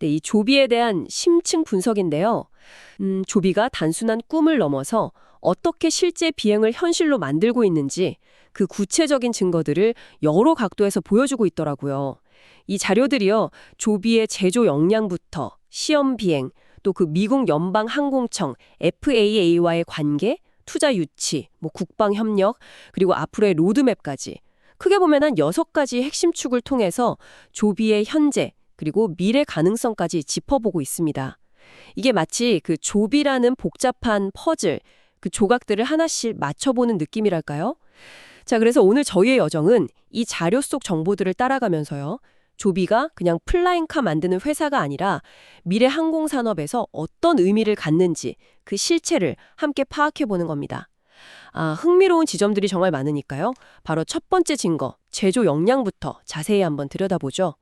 네, 이 조비에 대한 심층 분석인데요. 음, 조비가 단순한 꿈을 넘어서 어떻게 실제 비행을 현실로 만들고 있는지 그 구체적인 증거들을 여러 각도에서 보여주고 있더라고요. 이 자료들이요, 조비의 제조 역량부터 시험 비행, 또 그 미국 연방 항공청 FAA와의 관계, 투자 유치, 뭐 국방 협력, 그리고 앞으로의 로드맵까지 크게 보면 한 여섯 가지 핵심 축을 통해서 조비의 현재 그리고 미래 가능성까지 짚어보고 있습니다. 이게 마치 그 조비라는 복잡한 퍼즐, 그 조각들을 하나씩 맞춰보는 느낌이랄까요? 자, 그래서 오늘 저희의 여정은 이 자료 속 정보들을 따라가면서요. 조비가 그냥 플라잉카 만드는 회사가 아니라 미래 항공산업에서 어떤 의미를 갖는지 그 실체를 함께 파악해보는 겁니다. 아, 흥미로운 지점들이 정말 많으니까요. 바로 첫 번째 증거, 제조 역량부터 자세히 한번 들여다보죠.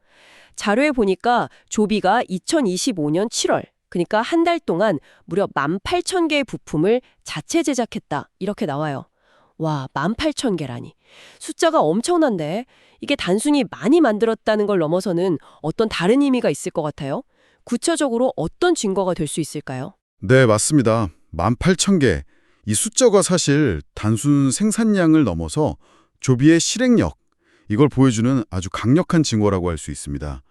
자료에 보니까 조비가 2025년 7월, 그러니까 한 달 동안 무려 18,000개의 부품을 자체 제작했다. 이렇게 나와요. 와, 18,000개라니. 숫자가 엄청난데 이게 단순히 많이 만들었다는 걸 넘어서는 어떤 다른 의미가 있을 것 같아요. 구체적으로 어떤 증거가 될 수 있을까요? 네, 맞습니다. 18,000개. 이 숫자가 사실 단순 생산량을 넘어서 조비의 실행력, 이걸 보여주는 아주 강력한 증거라고 할 수 있습니다.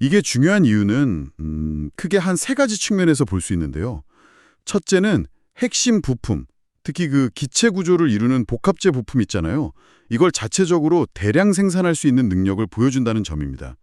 이게 중요한 이유는 음, 크게 한 세 가지 측면에서 볼 수 있는데요. 첫째는 핵심 부품, 특히 그 기체 구조를 이루는 복합재 부품 있잖아요. 이걸 자체적으로 대량 생산할 수 있는 능력을 보여준다는 점입니다.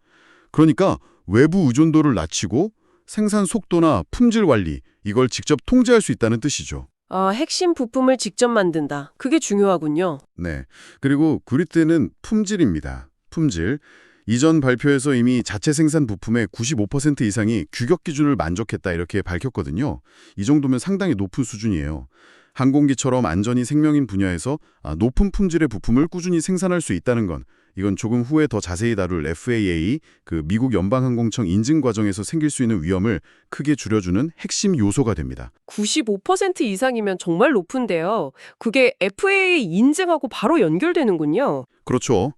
그러니까 외부 의존도를 낮추고 생산 속도나 품질 관리, 이걸 직접 통제할 수 있다는 뜻이죠. 아, 핵심 부품을 직접 만든다. 그게 중요하군요. 네. 그리고 구리트는 품질입니다. 품질. 이전 발표에서 이미 자체 생산 부품의 95% 이상이 규격 기준을 만족했다 이렇게 밝혔거든요. 이 정도면 상당히 높은 수준이에요. 항공기처럼 안전이 생명인 분야에서 아, 높은 품질의 부품을 꾸준히 생산할 수 있다는 건 이건 조금 후에 더 자세히 다룰 FAA, 그 미국 연방항공청 인증 과정에서 생길 수 있는 위험을 크게 줄여주는 핵심 요소가 됩니다. 95% 이상이면 정말 높은데요. 그게 FAA 인증하고 바로 연결되는군요. 그렇죠.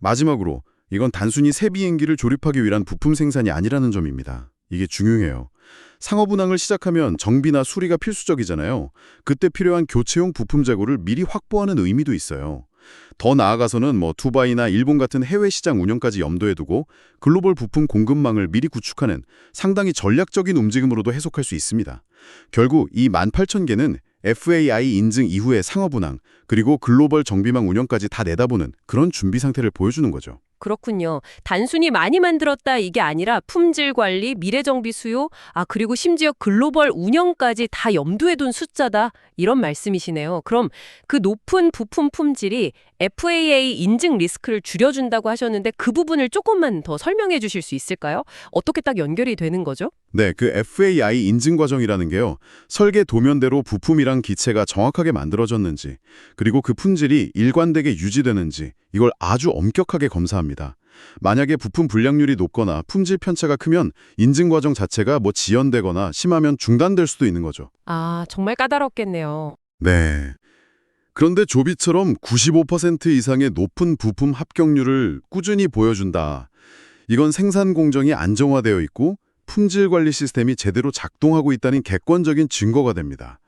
마지막으로 이건 단순히 새 비행기를 조립하기 위한 부품 생산이 아니라는 점입니다. 이게 중요해요. 상업 운항을 시작하면 정비나 수리가 필수적이잖아요. 그때 필요한 교체용 부품 재고를 미리 확보하는 의미도 있어요. 더 나아가서는 뭐 두바이나 일본 같은 해외 시장 운영까지 염두에 두고 글로벌 부품 공급망을 미리 구축하는 상당히 전략적인 움직임으로도 해석할 수 있습니다. 결국 이 18,000개는 FAI 인증 이후의 상업 운항, 그리고 글로벌 정비망 운영까지 다 내다보는 그런 준비 상태를 보여주는 거죠. 그렇군요. 단순히 많이 만들었다 이게 아니라 품질 관리, 미래 정비 수요, 아 그리고 심지어 글로벌 운영까지 다 염두에 둔 숫자다. 이런 말씀이시네요. 그럼 그 높은 부품 품질이 FAA 인증 리스크를 줄여준다고 하셨는데 그 부분을 조금만 더 설명해 주실 수 있을까요? 어떻게 딱 연결이 되는 거죠? 네, 그 FAI 인증 과정이라는 게요. 설계 도면대로 부품이랑 기체가 정확하게 만들어졌는지, 그리고 그 품질이 일관되게 유지되는지 이걸 아주 엄격하게 검사합니다. 만약에 부품 불량률이 높거나 품질 편차가 크면 인증 과정 자체가 뭐 지연되거나 심하면 중단될 수도 있는 거죠. 아, 정말 까다롭겠네요. 네. 그런데 조비처럼 95% 이상의 높은 부품 합격률을 꾸준히 보여준다. 이건 생산 공정이 안정화되어 있고 품질 관리 시스템이 제대로 작동하고 있다는 객관적인 증거가 됩니다.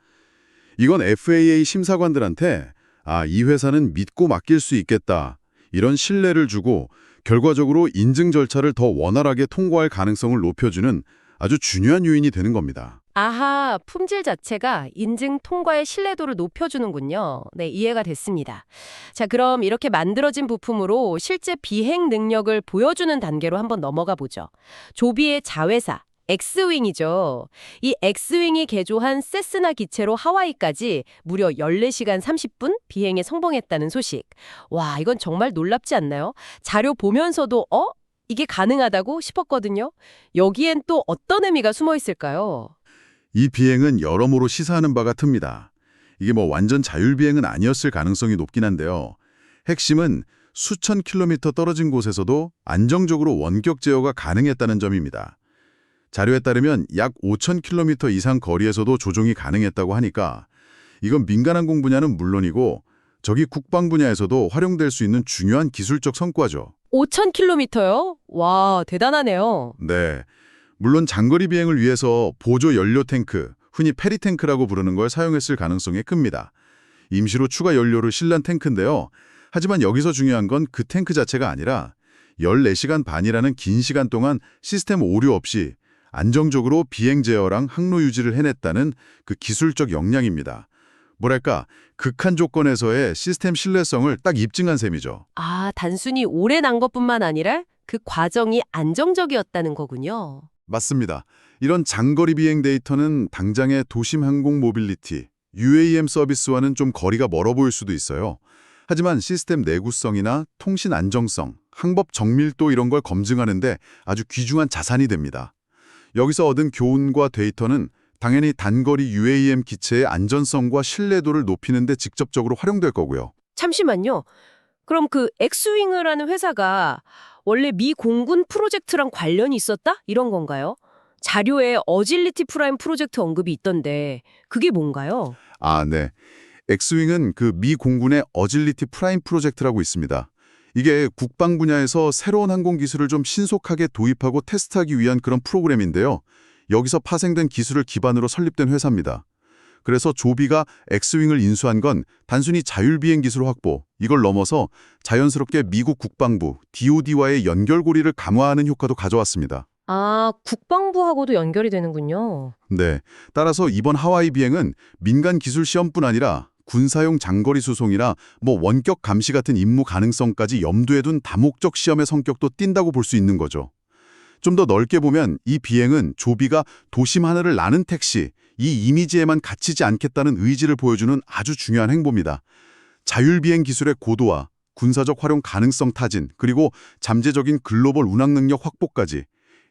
이건 FAA 심사관들한테 아, 이 회사는 믿고 맡길 수 있겠다. 이런 신뢰를 주고 결과적으로 인증 절차를 더 원활하게 통과할 가능성을 높여주는 아주 중요한 요인이 되는 겁니다. 아하, 품질 자체가 인증 통과의 신뢰도를 높여주는군요. 네, 이해가 됐습니다. 자, 그럼 이렇게 만들어진 부품으로 실제 비행 능력을 보여주는 단계로 한번 넘어가 보죠. 조비의 자회사, 엑스윙이죠. 이 엑스윙이 개조한 세스나 기체로 하와이까지 무려 14시간 30분 비행에 성공했다는 소식. 와, 이건 정말 놀랍지 않나요? 자료 보면서도 어? 이게 가능하다고 싶었거든요. 여기엔 또 어떤 의미가 숨어 있을까요? 이 비행은 여러모로 시사하는 바가 틉니다. 이게 뭐 완전 자율비행은 아니었을 가능성이 높긴 한데요. 핵심은 수천 킬로미터 떨어진 곳에서도 안정적으로 원격 제어가 가능했다는 점입니다. 자료에 따르면 약 5천 킬로미터 이상 거리에서도 조종이 가능했다고 하니까 이건 민간항공 분야는 물론이고 저기 국방 분야에서도 활용될 수 있는 중요한 기술적 성과죠. 5,000km요? 와, 대단하네요. 네. 물론 장거리 비행을 위해서 보조 연료 탱크, 흔히 페리 탱크라고 부르는 걸 사용했을 가능성이 큽니다. 임시로 추가 연료를 실는 탱크인데요. 하지만 여기서 중요한 건 그 탱크 자체가 아니라 14시간 반이라는 긴 시간 동안 시스템 오류 없이 안정적으로 비행 제어랑 항로 유지를 해냈다는 그 기술적 역량입니다. 뭐랄까, 극한 조건에서의 시스템 신뢰성을 딱 입증한 셈이죠. 아, 단순히 오래 난 것뿐만 아니라 그 과정이 안정적이었다는 거군요. 맞습니다. 이런 장거리 비행 데이터는 당장의 도심 항공 모빌리티, UAM 서비스와는 좀 거리가 멀어 보일 수도 있어요. 하지만 시스템 내구성이나 통신 안정성, 항법 정밀도 이런 걸 검증하는데 아주 귀중한 자산이 됩니다. 여기서 얻은 교훈과 데이터는 당연히 단거리 UAM 기체의 안전성과 신뢰도를 높이는 데 직접적으로 활용될 거고요. 잠시만요. 그럼 그 엑스윙이라는 회사가 원래 미 공군 프로젝트랑 관련이 있었다? 이런 건가요? 자료에 어질리티 프라임 프로젝트 언급이 있던데 그게 뭔가요? 아, 네. 엑스윙은 그 미 공군의 어질리티 프라임 프로젝트라고 있습니다. 이게 국방 분야에서 새로운 항공 기술을 좀 신속하게 도입하고 테스트하기 위한 그런 프로그램인데요. 여기서 파생된 기술을 기반으로 설립된 회사입니다. 그래서 조비가 엑스윙을 인수한 건 단순히 자율비행 기술 확보, 이걸 넘어서 자연스럽게 미국 국방부, DOD와의 연결고리를 강화하는 효과도 가져왔습니다. 아, 국방부하고도 연결이 되는군요. 네. 따라서 이번 하와이 비행은 민간 기술 시험뿐 아니라 군사용 장거리 수송이나 뭐 원격 감시 같은 임무 가능성까지 염두에 둔 다목적 시험의 성격도 띈다고 볼 수 있는 거죠. 좀 더 넓게 보면 이 비행은 조비가 도심 하늘을 나는 택시, 이 이미지에만 갇히지 않겠다는 의지를 보여주는 아주 중요한 행보입니다. 자율비행 기술의 고도화, 군사적 활용 가능성 타진, 그리고 잠재적인 글로벌 운항 능력 확보까지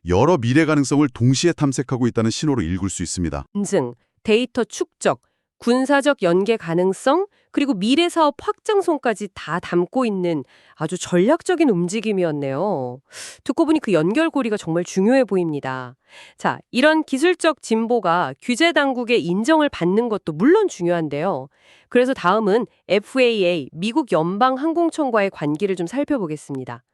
여러 미래 가능성을 동시에 탐색하고 있다는 신호로 읽을 수 있습니다. 인증, 데이터 축적, 군사적 연계 가능성, 그리고 미래 사업 확장성까지 다 담고 있는 아주 전략적인 움직임이었네요. 듣고 보니 그 연결고리가 정말 중요해 보입니다. 자, 이런 기술적 진보가 규제 당국의 인정을 받는 것도 물론 중요한데요. 그래서 다음은 FAA, 미국 연방항공청과의 관계를 좀 살펴보겠습니다.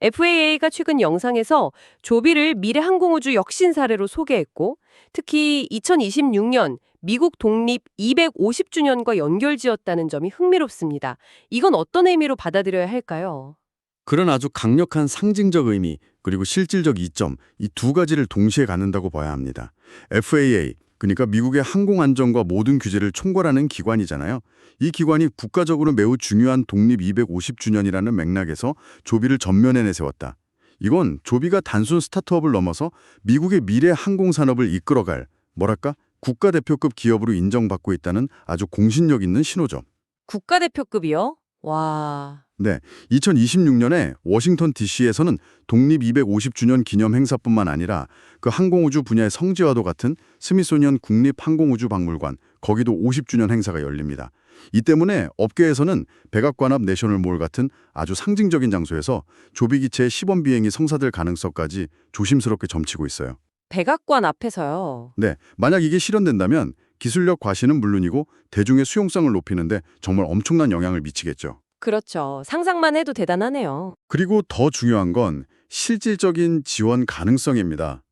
FAA가 최근 영상에서 조비를 미래 항공우주 혁신 사례로 소개했고 특히 2026년 미국 독립 250주년과 연결지었다는 점이 흥미롭습니다. 이건 어떤 의미로 받아들여야 할까요? 그런 아주 강력한 상징적 의미 그리고 실질적 이점 이 두 가지를 동시에 갖는다고 봐야 합니다. FAA 그러니까 미국의 항공 안전과 모든 규제를 총괄하는 기관이잖아요. 이 기관이 국가적으로 매우 중요한 독립 250주년이라는 맥락에서 조비를 전면에 내세웠다. 이건 조비가 단순 스타트업을 넘어서 미국의 미래 항공 산업을 이끌어갈 뭐랄까 국가대표급 기업으로 인정받고 있다는 아주 공신력 있는 신호죠. 국가대표급이요? 와... 네, 2026년에 워싱턴 DC에서는 독립 250주년 기념 행사뿐만 아니라 그 항공우주 분야의 성지와도 같은 스미소니언 국립항공우주박물관 거기도 50주년 행사가 열립니다. 이 때문에 업계에서는 백악관 앞 내셔널몰 같은 아주 상징적인 장소에서 조비기체의 시범 비행이 성사될 가능성까지 조심스럽게 점치고 있어요. 백악관 앞에서요. 네, 만약 이게 실현된다면 기술력 과시는 물론이고 대중의 수용성을 높이는데 정말 엄청난 영향을 미치겠죠. 그렇죠. 상상만 해도 대단하네요. 그리고 더 중요한 건 실질적인 지원 가능성입니다.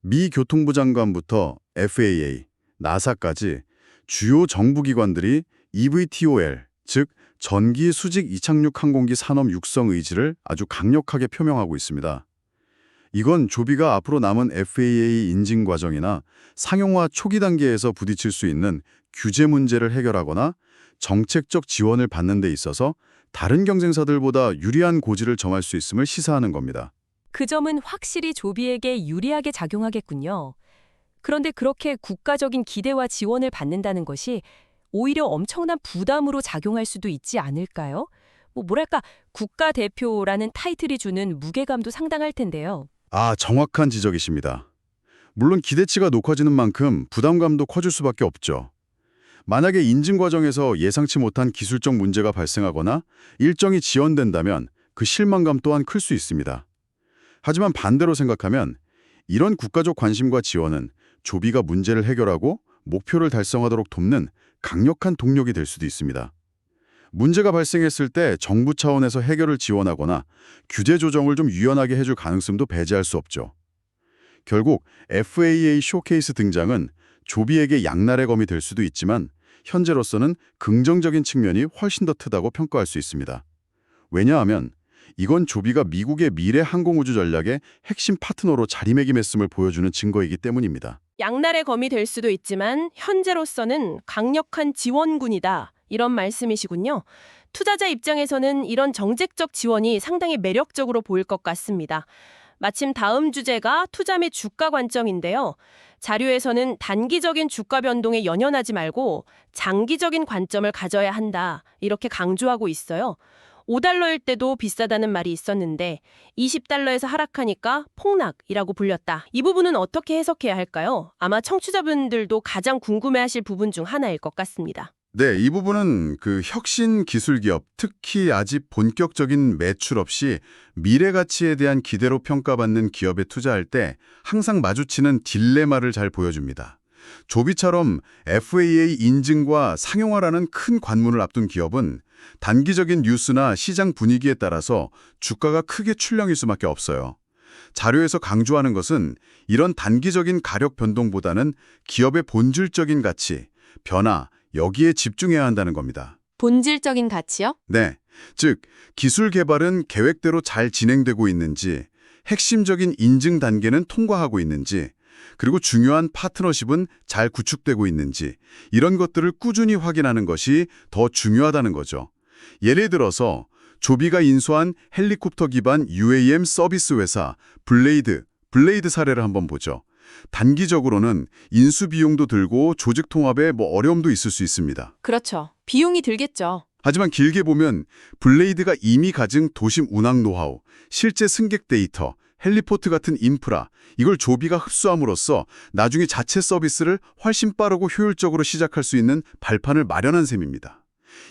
미 교통부 장관부터 FAA, 나사까지 주요 정부기관들이 EVTOL, 즉 전기 수직 이착륙 항공기 산업 육성 의지를 아주 강력하게 표명하고 있습니다. 이건 조비가 앞으로 남은 FAA 인증 과정이나 상용화 초기 단계에서 부딪힐 수 있는 규제 문제를 해결하거나 정책적 지원을 받는 데 있어서 다른 경쟁사들보다 유리한 고지를 정할 수 있음을 시사하는 겁니다. 그 점은 확실히 조비에게 유리하게 작용하겠군요. 그런데 그렇게 국가적인 기대와 지원을 받는다는 것이 오히려 엄청난 부담으로 작용할 수도 있지 않을까요? 뭐 뭐랄까 국가대표라는 타이틀이 주는 무게감도 상당할 텐데요. 아, 정확한 지적이십니다. 물론 기대치가 높아지는 만큼 부담감도 커질 수밖에 없죠. 만약에 인증 과정에서 예상치 못한 기술적 문제가 발생하거나 일정이 지연된다면 그 실망감 또한 클 수 있습니다. 하지만 반대로 생각하면 이런 국가적 관심과 지원은 조비가 문제를 해결하고 목표를 달성하도록 돕는 강력한 동력이 될 수도 있습니다. 문제가 발생했을 때 정부 차원에서 해결을 지원하거나 규제 조정을 좀 유연하게 해줄 가능성도 배제할 수 없죠. 결국 FAA 쇼케이스 등장은 조비에게 양날의 검이 될 수도 있지만 현재로서는 긍정적인 측면이 훨씬 더 크다고 평가할 수 있습니다. 왜냐하면 이건 조비가 미국의 미래 항공우주 전략의 핵심 파트너로 자리매김했음을 보여주는 증거이기 때문입니다. 양날의 검이 될 수도 있지만 현재로서는 강력한 지원군이다. 이런 말씀이시군요. 투자자 입장에서는 이런 정책적 지원이 상당히 매력적으로 보일 것 같습니다. 마침 다음 주제가 투자 및 주가 관점인데요. 자료에서는 단기적인 주가 변동에 연연하지 말고 장기적인 관점을 가져야 한다. 이렇게 강조하고 있어요. 5달러일 때도 비싸다는 말이 있었는데 20달러에서 하락하니까 폭락이라고 불렸다. 이 부분은 어떻게 해석해야 할까요? 아마 청취자분들도 가장 궁금해하실 부분 중 하나일 것 같습니다. 네, 이 부분은 그 혁신 기술 기업, 특히 아직 본격적인 매출 없이 미래 가치에 대한 기대로 평가받는 기업에 투자할 때 항상 마주치는 딜레마를 잘 보여줍니다. 조비처럼 FAA 인증과 상용화라는 큰 관문을 앞둔 기업은 단기적인 뉴스나 시장 분위기에 따라서 주가가 크게 출렁일 수밖에 없어요. 자료에서 강조하는 것은 이런 단기적인 가력 변동보다는 기업의 본질적인 가치, 변화, 여기에 집중해야 한다는 겁니다. 본질적인 가치요? 네. 즉, 기술 개발은 계획대로 잘 진행되고 있는지, 핵심적인 인증 단계는 통과하고 있는지, 그리고 중요한 파트너십은 잘 구축되고 있는지, 이런 것들을 꾸준히 확인하는 것이 더 중요하다는 거죠. 예를 들어서 조비가 인수한 헬리콥터 기반 UAM 서비스 회사 블레이드, 블레이드 사례를 한번 보죠. 단기적으로는 인수 비용도 들고 조직 통합에 뭐 어려움도 있을 수 있습니다. 그렇죠. 비용이 들겠죠. 하지만 길게 보면 블레이드가 이미 가진 도심 운항 노하우, 실제 승객 데이터, 헬리포트 같은 인프라, 이걸 조비가 흡수함으로써 나중에 자체 서비스를 훨씬 빠르고 효율적으로 시작할 수 있는 발판을 마련한 셈입니다.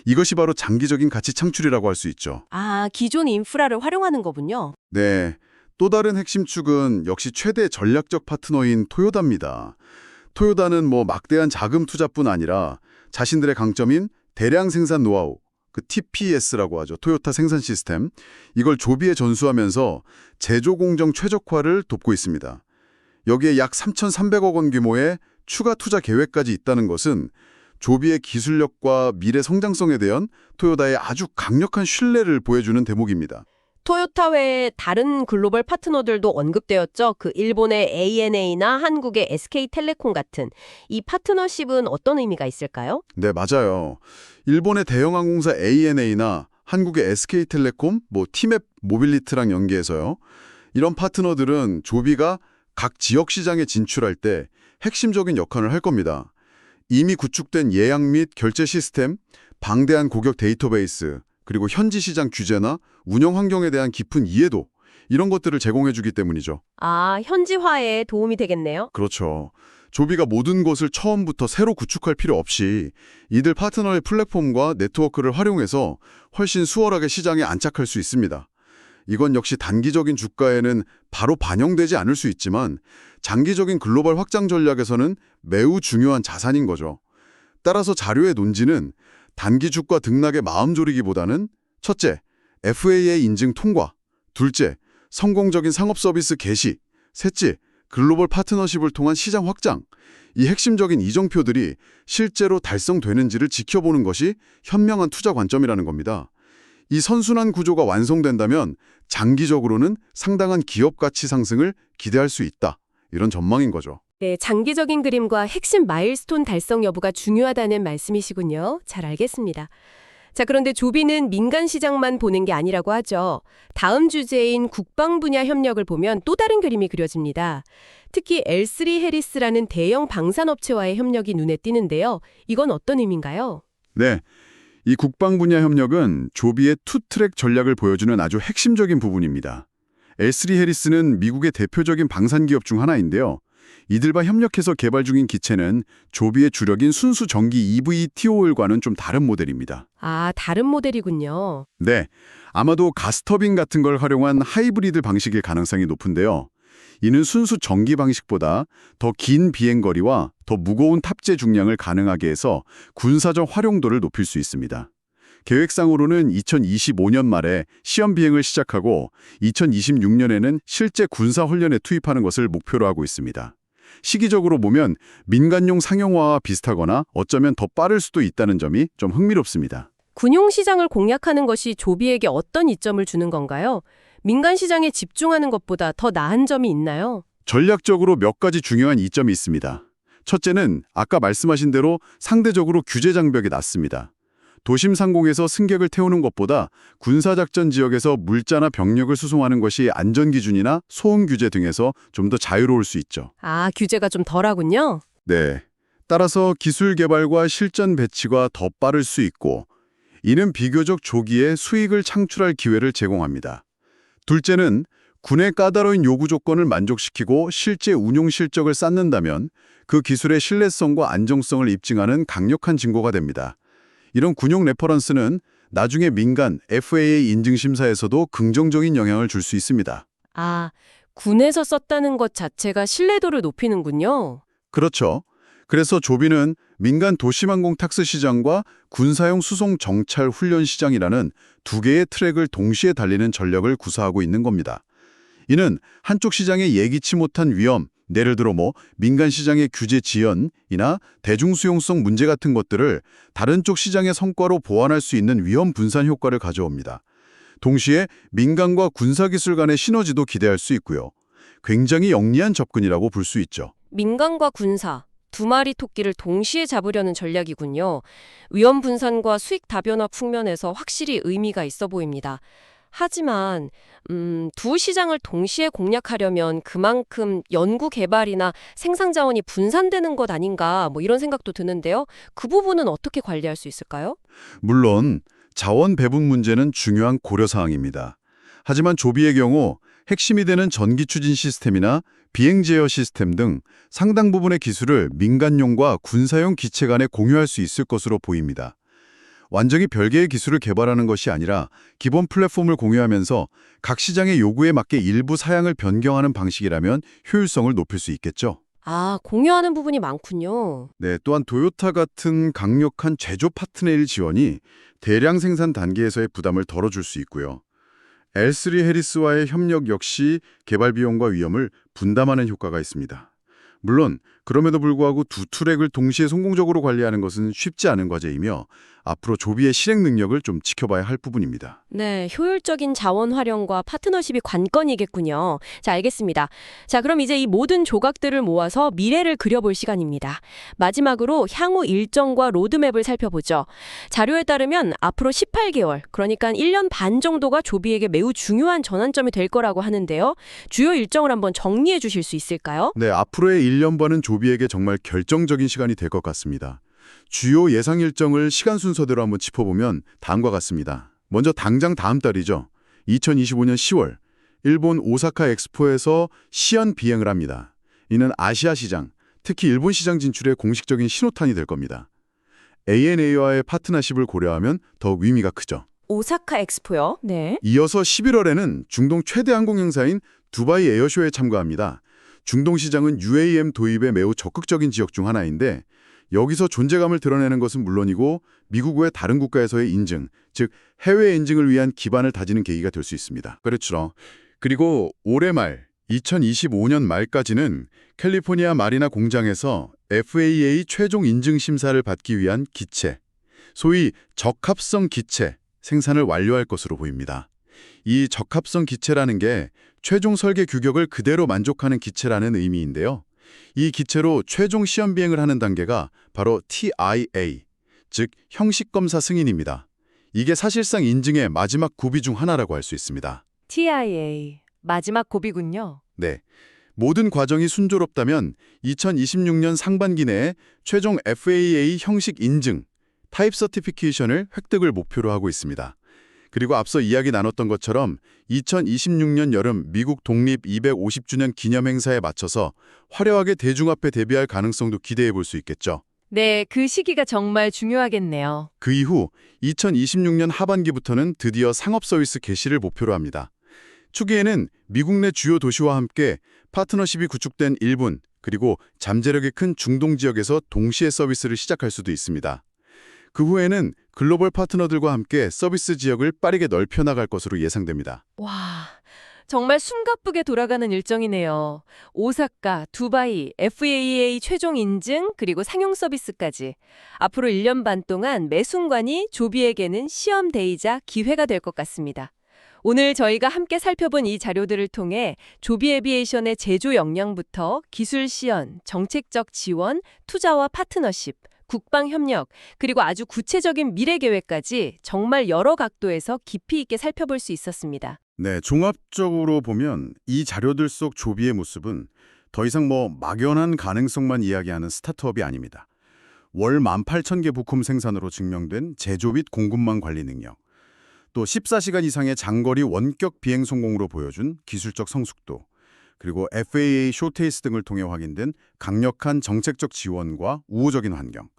이것이 바로 장기적인 가치 창출이라고 할 수 있죠. 아, 기존 인프라를 활용하는 거군요. 네. 또 다른 핵심 축은 역시 최대 전략적 파트너인 토요다입니다. 토요다는 뭐 막대한 자금 투자뿐 아니라 자신들의 강점인 대량 생산 노하우, 그 TPS라고 하죠. 토요타 생산 시스템. 이걸 조비에 전수하면서 제조 공정 최적화를 돕고 있습니다. 여기에 약 3,300억 원 규모의 추가 투자 계획까지 있다는 것은 조비의 기술력과 미래 성장성에 대한 토요다의 아주 강력한 신뢰를 보여주는 대목입니다. 토요타 외에 다른 글로벌 파트너들도 언급되었죠. 그 일본의 ANA나 한국의 SK텔레콤 같은 이 파트너십은 어떤 의미가 있을까요? 네, 맞아요. 일본의 대형 항공사 ANA나 한국의 SK텔레콤, 뭐 티맵 모빌리티랑 연계해서요. 이런 파트너들은 조비가 각 지역 시장에 진출할 때 핵심적인 역할을 할 겁니다. 이미 구축된 예약 및 결제 시스템, 방대한 고객 데이터베이스, 그리고 현지 시장 규제나 운영 환경에 대한 깊은 이해도 이런 것들을 제공해 주기 때문이죠. 아, 현지화에 도움이 되겠네요. 그렇죠. 조비가 모든 것을 처음부터 새로 구축할 필요 없이 이들 파트너의 플랫폼과 네트워크를 활용해서 훨씬 수월하게 시장에 안착할 수 있습니다. 이건 역시 단기적인 주가에는 바로 반영되지 않을 수 있지만 장기적인 글로벌 확장 전략에서는 매우 중요한 자산인 거죠. 따라서 자료의 논지는 단기 주가 등락에 마음 졸이기보다는 첫째, FAA 인증 통과, 둘째, 성공적인 상업 서비스 개시, 셋째, 글로벌 파트너십을 통한 시장 확장, 이 핵심적인 이정표들이 실제로 달성되는지를 지켜보는 것이 현명한 투자 관점이라는 겁니다. 이 선순환 구조가 완성된다면 장기적으로는 상당한 기업 가치 상승을 기대할 수 있다. 이런 전망인 거죠. 네, 장기적인 그림과 핵심 마일스톤 달성 여부가 중요하다는 말씀이시군요. 잘 알겠습니다. 자, 그런데 조비는 민간 시장만 보는 게 아니라고 하죠. 다음 주제인 국방 분야 협력을 보면 또 다른 그림이 그려집니다. 특히 L3 해리스라는 대형 방산업체와의 협력이 눈에 띄는데요. 이건 어떤 의미인가요? 네. 이 국방 분야 협력은 조비의 투트랙 전략을 보여주는 아주 핵심적인 부분입니다. L3 해리스는 미국의 대표적인 방산 기업 중 하나인데요. 이들과 협력해서 개발 중인 기체는 조비의 주력인 순수 전기 EV TOL과는 좀 다른 모델입니다. 아, 다른 모델이군요. 네, 아마도 가스터빈 같은 걸 활용한 하이브리드 방식일 가능성이 높은데요. 이는 순수 전기 방식보다 더 긴 비행거리와 더 무거운 탑재 중량을 가능하게 해서 군사적 활용도를 높일 수 있습니다. 계획상으로는 2025년 말에 시험 비행을 시작하고 2026년에는 실제 군사 훈련에 투입하는 것을 목표로 하고 있습니다. 시기적으로 보면 민간용 상용화와 비슷하거나 어쩌면 더 빠를 수도 있다는 점이 좀 흥미롭습니다. 군용 시장을 공략하는 것이 조비에게 어떤 이점을 주는 건가요? 민간 시장에 집중하는 것보다 더 나은 점이 있나요? 전략적으로 몇 가지 중요한 이점이 있습니다. 첫째는 아까 말씀하신 대로 상대적으로 규제 장벽이 낮습니다. 도심 상공에서 승객을 태우는 것보다 군사작전 지역에서 물자나 병력을 수송하는 것이 안전기준이나 소음 규제 등에서 좀 더 자유로울 수 있죠. 아, 규제가 좀 덜하군요. 네. 따라서 기술 개발과 실전 배치가 더 빠를 수 있고 이는 비교적 조기에 수익을 창출할 기회를 제공합니다. 둘째는 군의 까다로운 요구 조건을 만족시키고 실제 운용 실적을 쌓는다면 그 기술의 신뢰성과 안정성을 입증하는 강력한 증거가 됩니다. 이런 군용 레퍼런스는 나중에 민간 FAA 인증 심사에서도 긍정적인 영향을 줄 수 있습니다. 아, 군에서 썼다는 것 자체가 신뢰도를 높이는군요. 그렇죠. 그래서 조비는 민간 도시항공 탁스 시장과 군사용 수송 정찰 훈련 시장이라는 두 개의 트랙을 동시에 달리는 전략을 구사하고 있는 겁니다. 이는 한쪽 시장에 예기치 못한 위험, 예를 들어 뭐 민간 시장의 규제 지연이나 대중 수용성 문제 같은 것들을 다른 쪽 시장의 성과로 보완할 수 있는 위험 분산 효과를 가져옵니다. 동시에 민간과 군사기술 간의 시너지도 기대할 수 있고요. 굉장히 영리한 접근이라고 볼 수 있죠. 민간과 군사, 두 마리 토끼를 동시에 잡으려는 전략이군요. 위험 분산과 수익 다변화 측면에서 확실히 의미가 있어 보입니다. 하지만 음, 두 시장을 동시에 공략하려면 그만큼 연구 개발이나 생산 자원이 분산되는 것 아닌가 뭐 이런 생각도 드는데요. 그 부분은 어떻게 관리할 수 있을까요? 물론 자원 배분 문제는 중요한 고려 사항입니다. 하지만 조비의 경우 핵심이 되는 전기 추진 시스템이나 비행 제어 시스템 등 상당 부분의 기술을 민간용과 군사용 기체 간에 공유할 수 있을 것으로 보입니다. 완전히 별개의 기술을 개발하는 것이 아니라 기본 플랫폼을 공유하면서 각 시장의 요구에 맞게 일부 사양을 변경하는 방식이라면 효율성을 높일 수 있겠죠. 아, 공유하는 부분이 많군요. 네, 또한 도요타 같은 강력한 제조 파트너의 지원이 대량 생산 단계에서의 부담을 덜어줄 수 있고요. L3 해리스와의 협력 역시 개발 비용과 위험을 분담하는 효과가 있습니다. 물론 그럼에도 불구하고 두 트랙을 동시에 성공적으로 관리하는 것은 쉽지 않은 과제이며 앞으로 조비의 실행 능력을 좀 지켜봐야 할 부분입니다. 네, 효율적인 자원 활용과 파트너십이 관건이겠군요. 자, 알겠습니다. 자, 그럼 이제 이 모든 조각들을 모아서 미래를 그려볼 시간입니다. 마지막으로 향후 일정과 로드맵을 살펴보죠. 자료에 따르면 앞으로 18개월, 그러니까 1년 반 정도가 조비에게 매우 중요한 전환점이 될 거라고 하는데요. 주요 일정을 한번 정리해 주실 수 있을까요? 네, 앞으로의 1년 반은 조비에게 정말 결정적인 시간이 될 것 같습니다. 주요 예상 일정을 시간 순서대로 한번 짚어보면 다음과 같습니다. 먼저 당장 다음 달이죠. 2025년 10월, 일본 오사카 엑스포에서 시연 비행을 합니다. 이는 아시아 시장, 특히 일본 시장 진출의 공식적인 신호탄이 될 겁니다. ANA와의 파트너십을 고려하면 더욱 의미가 크죠. 오사카 엑스포요? 네. 이어서 11월에는 중동 최대 항공 행사인 두바이 에어쇼에 참가합니다. 중동 시장은 UAM 도입에 매우 적극적인 지역 중 하나인데 여기서 존재감을 드러내는 것은 물론이고 미국 외 다른 국가에서의 인증, 즉 해외 인증을 위한 기반을 다지는 계기가 될 수 있습니다. 그렇죠. 그리고 올해 말 2025년 말까지는 캘리포니아 마리나 공장에서 FAA 최종 인증 심사를 받기 위한 기체, 소위 적합성 기체 생산을 완료할 것으로 보입니다. 이 적합성 기체라는 게 최종 설계 규격을 그대로 만족하는 기체라는 의미인데요. 이 기체로 최종 시험 비행을 하는 단계가 바로 TIA, 즉 형식 검사 승인입니다. 이게 사실상 인증의 마지막 고비 중 하나라고 할 수 있습니다. TIA. 마지막 고비군요. 네. 모든 과정이 순조롭다면 2026년 상반기 내에 최종 FAA 형식 인증, 타입 서티피케이션을 획득을 목표로 하고 있습니다. 그리고 앞서 이야기 나눴던 것처럼 2026년 여름 미국 독립 250주년 기념 행사에 맞춰서 화려하게 대중 앞에 데뷔할 가능성도 기대해 볼 수 있겠죠. 네, 그 시기가 정말 중요하겠네요. 그 이후 2026년 하반기부터는 드디어 상업 서비스 개시를 목표로 합니다. 초기에는 미국 내 주요 도시와 함께 파트너십이 구축된 일본 그리고 잠재력이 큰 중동 지역에서 동시에 서비스를 시작할 수도 있습니다. 그 후에는 글로벌 파트너들과 함께 서비스 지역을 빠르게 넓혀 나갈 것으로 예상됩니다. 와, 정말 숨가쁘게 돌아가는 일정이네요. 오사카, 두바이, FAA 최종 인증, 그리고 상용 서비스까지. 앞으로 1년 반 동안 매 순간이 조비에게는 시험대이자 기회가 될 것 같습니다. 오늘 저희가 함께 살펴본 이 자료들을 통해 조비 에비에이션의 제조 역량부터 기술 시연, 정책적 지원, 투자와 파트너십, 국방 협력, 그리고 아주 구체적인 미래 계획까지 정말 여러 각도에서 깊이 있게 살펴볼 수 있었습니다. 네, 종합적으로 보면 이 자료들 속 조비의 모습은 더 이상 뭐 막연한 가능성만 이야기하는 스타트업이 아닙니다. 월 18,000개 부품 생산으로 증명된 제조 및 공급망 관리 능력, 또 14시간 이상의 장거리 원격 비행 성공으로 보여준 기술적 성숙도, 그리고 FAA 쇼테이스 등을 통해 확인된 강력한 정책적 지원과 우호적인 환경,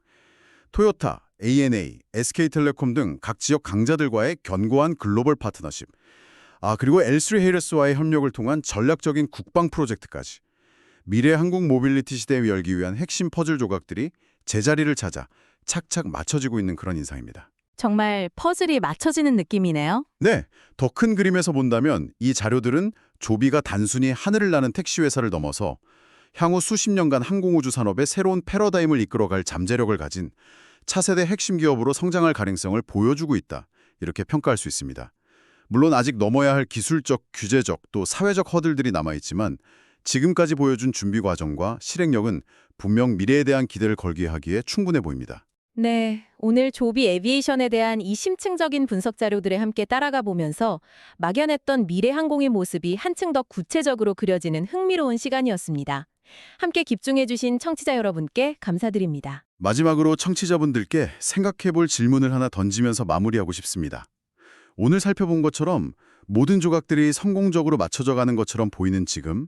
토요타, ANA, SK텔레콤 등 각 지역 강자들과의 견고한 글로벌 파트너십, 아, 그리고 L3 헤이러스와의 협력을 통한 전략적인 국방 프로젝트까지. 미래 한국 모빌리티 시대에 열기 위한 핵심 퍼즐 조각들이 제자리를 찾아 착착 맞춰지고 있는 그런 인상입니다. 정말 퍼즐이 맞춰지는 느낌이네요. 네, 더 큰 그림에서 본다면 이 자료들은 조비가 단순히 하늘을 나는 택시 회사를 넘어서 향후 수십 년간 항공우주 산업의 새로운 패러다임을 이끌어갈 잠재력을 가진 차세대 핵심 기업으로 성장할 가능성을 보여주고 있다. 이렇게 평가할 수 있습니다. 물론 아직 넘어야 할 기술적, 규제적, 또 사회적 허들들이 남아있지만 지금까지 보여준 준비 과정과 실행력은 분명 미래에 대한 기대를 걸게 하기에 충분해 보입니다. 네, 오늘 조비 에비에이션에 대한 이 심층적인 분석 자료들에 함께 따라가 보면서 막연했던 미래 항공의 모습이 한층 더 구체적으로 그려지는 흥미로운 시간이었습니다. 함께 집중해 주신 청취자 여러분께 감사드립니다. 마지막으로 청취자분들께 생각해 볼 질문을 하나 던지면서 마무리하고 싶습니다. 오늘 살펴본 것처럼 모든 조각들이 성공적으로 맞춰져 가는 것처럼 보이는 지금,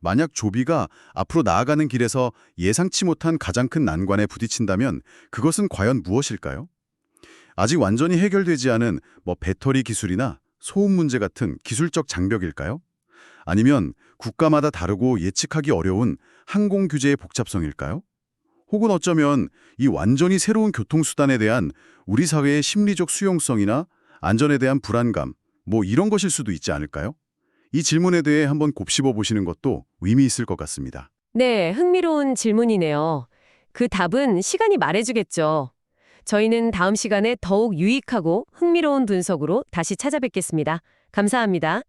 만약 조비가 앞으로 나아가는 길에서 예상치 못한 가장 큰 난관에 부딪힌다면 그것은 과연 무엇일까요? 아직 완전히 해결되지 않은 뭐 배터리 기술이나 소음 문제 같은 기술적 장벽일까요? 아니면 국가마다 다르고 예측하기 어려운 항공 규제의 복잡성일까요? 혹은 어쩌면 이 완전히 새로운 교통수단에 대한 우리 사회의 심리적 수용성이나 안전에 대한 불안감, 뭐 이런 것일 수도 있지 않을까요? 이 질문에 대해 한번 곱씹어 보시는 것도 의미 있을 것 같습니다. 네, 흥미로운 질문이네요. 그 답은 시간이 말해주겠죠. 저희는 다음 시간에 더욱 유익하고 흥미로운 분석으로 다시 찾아뵙겠습니다. 감사합니다.